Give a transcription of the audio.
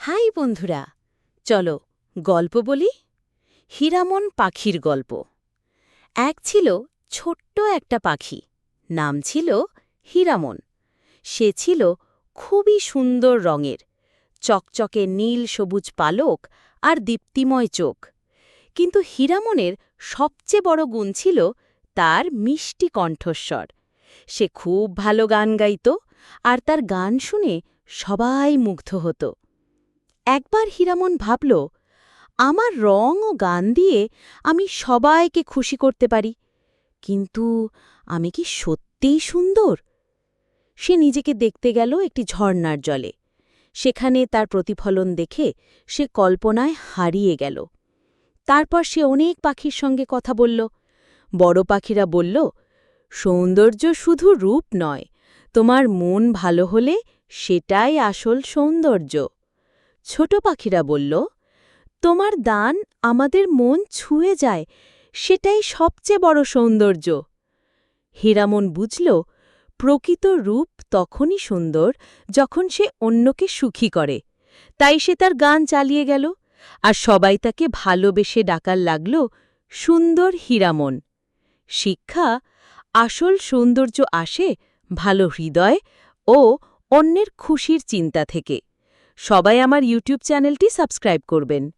High বন্ধুরা, চলো গল্প বলি হীরামন পাখির গল্প। এক ছিল ছোট্ট একটা পাখি, নাম ছিল হীরামন। সে ছিল খুবই সুন্দর রঙের, চকচকে নীল সবুজ পালক আর দীপ্তিময় চোখ। কিন্তু হীরামনের সবচেয়ে বড় গুণ ছিল তার মিষ্টি কণ্ঠস্বর। সে খুব ভালো গান গাইত আর তার গান শুনে সবাই মুগ্ধ হতো। একবার হীরামন ভাবল, আমার রং ও গান দিয়ে আমি সবাইকে খুশি করতে পারি, কিন্তু আমি কি সত্যিই সুন্দর? সে নিজেকে দেখতে গেল একটি ঝর্ণার জলে। সেখানে তার প্রতিফলন দেখে সে কল্পনায় হারিয়ে গেল। তারপর সে অনেক পাখির সঙ্গে কথা বলল। বড় পাখিরা বলল, সৌন্দর্য শুধু রূপ নয়, তোমার মন ভালো হলে সেটাই আসল সৌন্দর্য। ছোট পাখিরা বলল, তোমার দান আমাদের মন ছুঁয়ে যায়, সেটাই সবচেয়ে বড় সৌন্দর্য। হীরামন বুঝল, প্রকৃত রূপ তখনই সুন্দর যখন সে অন্যকে সুখী করে। তাই সে তার গান চালিয়ে গেল, আর সবাই তাকে ভালোবেসে ডাকার লাগল সুন্দর হীরামন। শিক্ষা, আসল সৌন্দর্য আসে ভালো হৃদয় ও অন্যের খুশির চিন্তা থেকে। সবাই আমার ইউটিউব চ্যানেলটি সাবস্ক্রাইব করবেন।